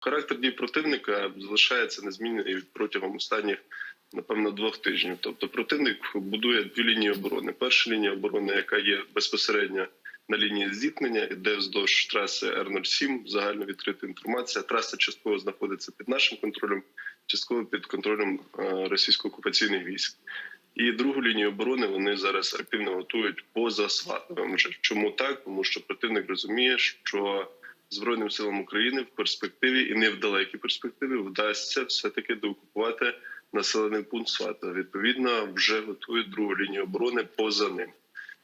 Характер дій противника залишається незмінний протягом останніх, напевно, двох тижнів. Тобто, противник будує дві лінії оборони. Перша лінія оборони, яка є безпосередньо на лінії зіткнення, іде вздовж траси Р-07, загально відкрита інформація. Траса частково знаходиться під нашим контролем, частково під контролем е, російсько-окупаційних військ. І другу лінію оборони вони зараз активно готують поза Сватовим. Чому так? Тому що противник розуміє, що Збройним силам України в перспективі і не в далекій перспективі вдасться все таки доокупувати населений пункт Свата. Відповідно, вже готують другу лінію оборони поза ним.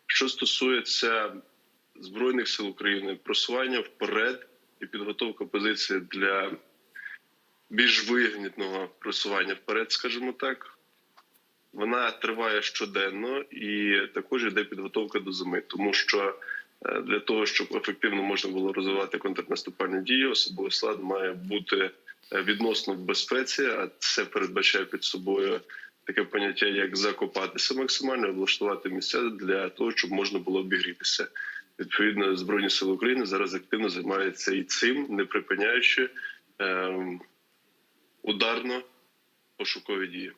Що стосується збройних сил України, просування вперед і підготовка позиції для більш вигідного просування вперед, скажімо так. Вона триває щоденно і також йде підготовка до зими, тому що для того, щоб ефективно можна було розвивати контрнаступальні дії, особовий склад має бути е, відносно в безпеці, а це передбачає під собою таке поняття, як закопатися максимально, облаштувати місця для того, щоб можна було обігрітися. Відповідно, збройні сили України зараз активно займаються і цим, не припиняючи ем, ударно пошукові дії.